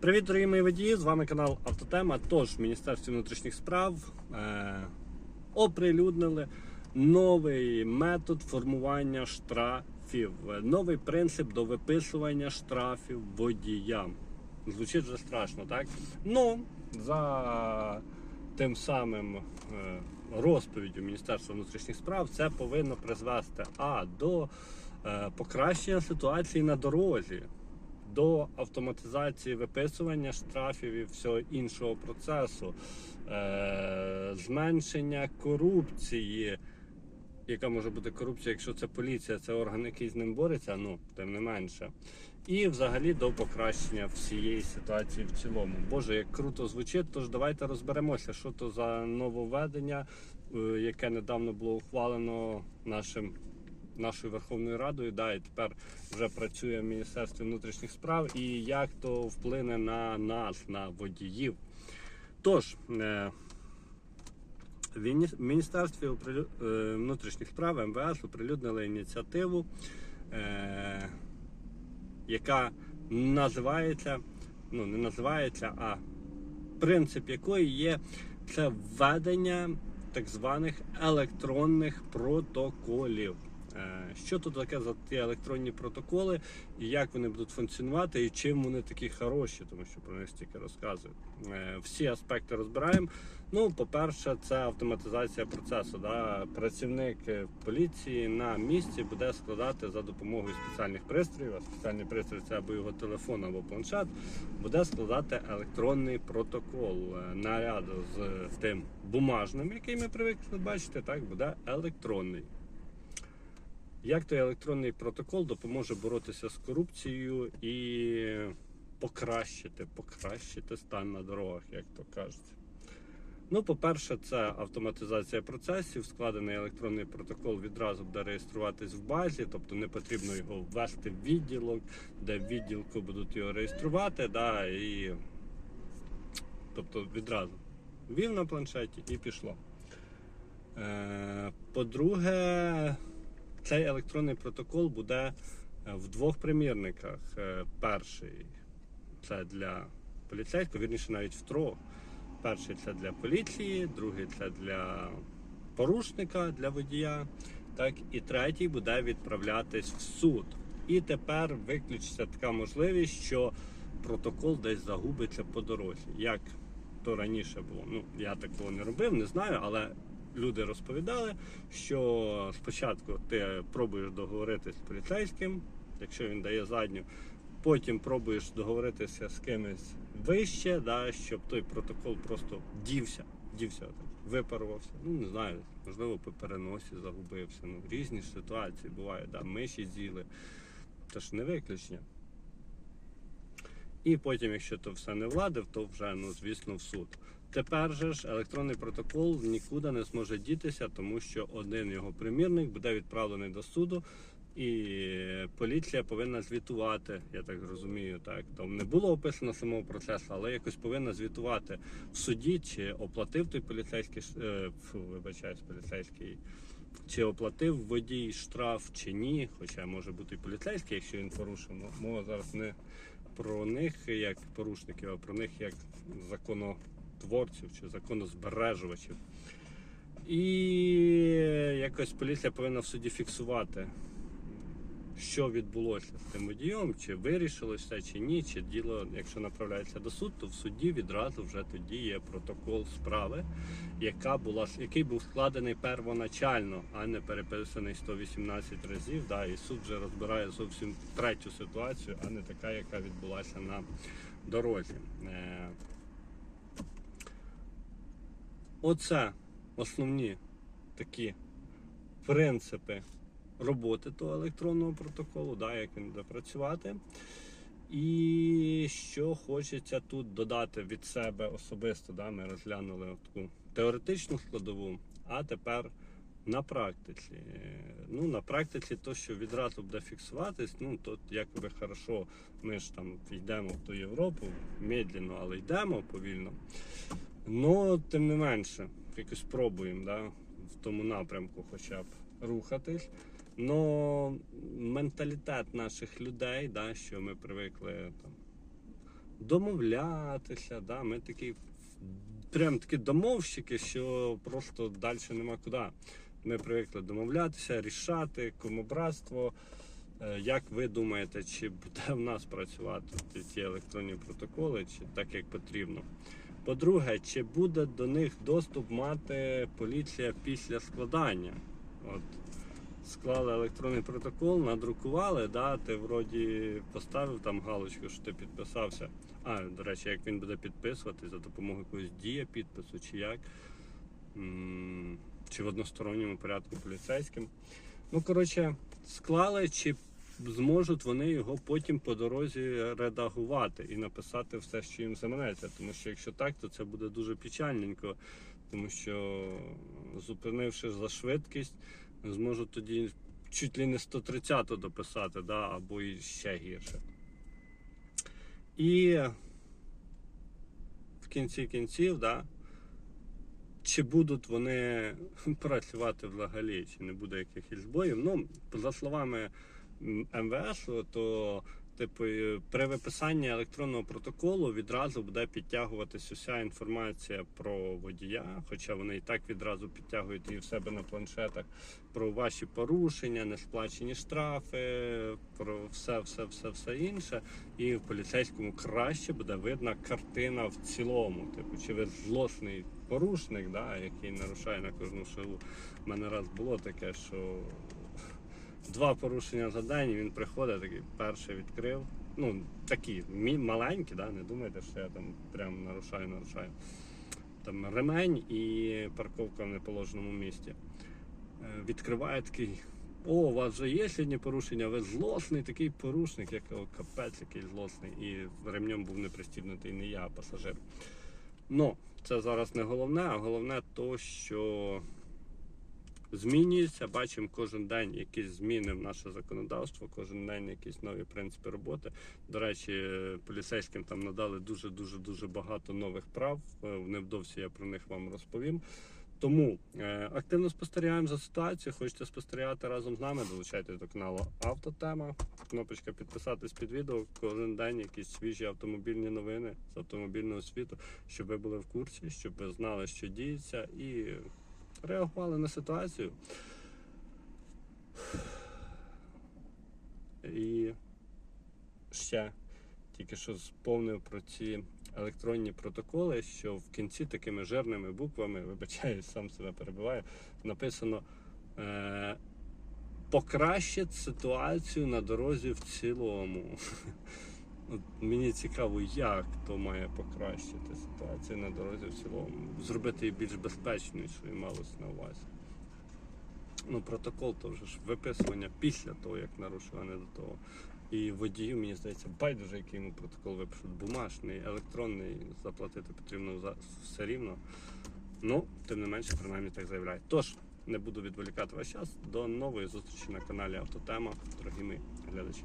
Привіт, дорогі мої водії! З вами канал Автотема. Тож в Міністерстві внутрішніх справ е, оприлюднили новий метод формування штрафів, новий принцип до виписування штрафів водіям. Звучить вже страшно, так? Ну, за тим самим е, розповіддю Міністерства внутрішніх справ це повинно призвести а до е, покращення ситуації на дорозі до автоматизації виписування штрафів і всього іншого процесу, е, зменшення корупції. Яка може бути корупція, якщо це поліція, це орган, який з ним бореться, ну тим не менше. І взагалі до покращення всієї ситуації в цілому. Боже, як круто звучить, тож давайте розберемося, що то за нововведення, е, яке недавно було ухвалено нашим нашою Верховною Радою, да, і тепер вже працює в Міністерстві внутрішніх справ, і як то вплине на нас, на водіїв. Тож, е, в Міністерстві е, внутрішніх справ МВС оприлюднили ініціативу, е, яка називається, ну не називається, а принцип якої є це введення так званих електронних протоколів. Е, Що тут таке за ті електронні протоколи, і як вони будуть функціонувати, і чим вони такі хороші, тому що про них стільки розказують. Е, Всі аспекти розбираємо. Ну, по-перше, це автоматизація процесу. Да? Працівник е, поліції на місці буде складати за допомогою спеціальних пристроїв, а спеціальний пристрій це або його телефон, або планшет, буде складати електронний протокол наряду з тим бумажним, який ми привикли бачити, так буде електронний. Як той електронний протокол допоможе боротися з корупцією і покращити, покращити стан на дорогах, як то кажуть. Ну, по-перше, це автоматизація процесів. Складений електронний протокол відразу буде реєструватись в базі, тобто не потрібно його ввести в відділок, де в відділку будуть його реєструвати. Да, і... Тобто відразу ввів на планшеті і пішло. Е, По-друге, цей електронний протокол буде е, в двох примірниках. Е, Перший це для поліцейського, вірніше навіть в трьох. Перший це для поліції, другий це для порушника, для водія. Так, і третій буде відправлятись в суд. І тепер виключиться така можливість, що протокол десь загубиться по дорозі. Як то раніше було. Ну, я такого не робив, не знаю, але люди розповідали, що спочатку ти пробуєш договоритись з поліцейським, якщо він дає задню, потім пробуєш договоритися з кимось вище, да, щоб той протокол просто дівся, дівся, так, випарувався. Ну, не знаю, можливо, по переносі загубився. Ну, різні ситуації бувають, да, миші з'їли. Це ж не виключення. І потім, якщо то все не владив, то вже, ну, звісно, в суд. Тепер же ж електронний протокол нікуди не зможе дітися, тому що один його примірник буде відправлений до суду, і поліція повинна звітувати. Я так розумію, так там не було описано самого процесу, але якось повинна звітувати в суді, чи оплатив той поліцейський е, фу, вибачаюсь, поліцейський. Чи оплатив водій штраф чи ні, хоча може бути і поліцейський, якщо він порушив. Ну, Мова зараз не про них як порушників, а про них як законотворців чи законозбережувачів. І якось поліція повинна в суді фіксувати, що відбулося з тим водієм, чи вирішилось все, чи ні, чи діло, якщо направляється до суду, то в суді відразу вже тоді є протокол справи, яка була, який був складений первоначально, а не переписаний 118 разів. Да, і суд вже розбирає зовсім третю ситуацію, а не така, яка відбулася на дорозі. Оце основні такі принципи роботи того електронного протоколу, да, як він буде працювати. І що хочеться тут додати від себе особисто, да, ми розглянули таку теоретичну складову, а тепер на практиці. Ну, на практиці то, що відразу буде фіксуватись, ну то якби хорошо, ми ж там йдемо в ту Європу, медленно, але йдемо повільно. Ну, тим не менше, якось пробуємо да, в тому напрямку хоча б рухатись. Но менталітет наших людей, да, що ми привикли там домовлятися. Да? Ми такі прям такі домовщики, що просто далі нема куди. Ми привикли домовлятися, рішати, комобратство. Е, Як ви думаєте, чи буде в нас працювати ті електронні протоколи, чи так як потрібно? По-друге, чи буде до них доступ мати поліція після складання? От склали електронний протокол, надрукували, да, ти вроді поставив там галочку, що ти підписався. А, до речі, як він буде підписувати за допомогою якогось дія підпису, чи як, чи в односторонньому порядку поліцейським. Ну, коротше, склали, чи зможуть вони його потім по дорозі редагувати і написати все, що їм заманеться. Тому що якщо так, то це буде дуже печальненько, тому що зупинивши за швидкість, зможуть тоді чуть ли не 130 дописати, да, або і ще гірше. І в кінці кінців, да, чи будуть вони працювати взагалі, чи не буде якихось збоїв. Ну, за словами МВС, то типу, е, при виписанні електронного протоколу відразу буде підтягуватись уся інформація про водія, хоча вони і так відразу підтягують її в себе на планшетах, про ваші порушення, несплачені штрафи, про все, все, все, все інше. І в поліцейському краще буде видна картина в цілому. Типу, чи ви злосний порушник, да, який нарушає на кожну шагу. У мене раз було таке, що два порушення за день, і він приходить, такий перший відкрив. Ну, такі маленькі, да, не думайте, що я там прям нарушаю, нарушаю. Там ремень і парковка в неположеному місці. Е, Відкриває такий. О, у вас вже є сьогодні порушення, ви злосний такий порушник, як о, капець, який злосний. І ремнем був не пристібнутий не я, а пасажир. Ну, це зараз не головне, а головне то, що змінюється. Бачимо кожен день якісь зміни в наше законодавство, кожен день якісь нові принципи роботи. До речі, поліцейським там надали дуже дуже дуже багато нових прав. Е, Невдовзі я про них вам розповім. Тому е, активно спостерігаємо за ситуацією. Хочете спостерігати разом з нами? Долучайтесь до каналу Автотема. Кнопочка підписатись під відео. Кожен день якісь свіжі автомобільні новини з автомобільного світу, щоб ви були в курсі, щоб ви знали, що діється, і реагували на ситуацію. І ще тільки що сповнив про ці електронні протоколи, що в кінці такими жирними буквами, вибачаюсь, сам себе перебиваю, написано е, покращить ситуацію на дорозі в цілому. Мені цікаво, як то має покращити ситуацію на дорозі в цілому, зробити її більш безпечнішою, малось на увазі. Ну, протокол то вже ж виписування після того, як нарушив, а не до того. І водію, мені здається, байдуже, який йому протокол випишуть, бумажний, електронний, заплатити потрібно за все рівно. Ну, тим не менше, принаймні так заявляють. Тож, не буду відволікати ваш час. До нової зустрічі на каналі Автотема, дорогі мої глядачі.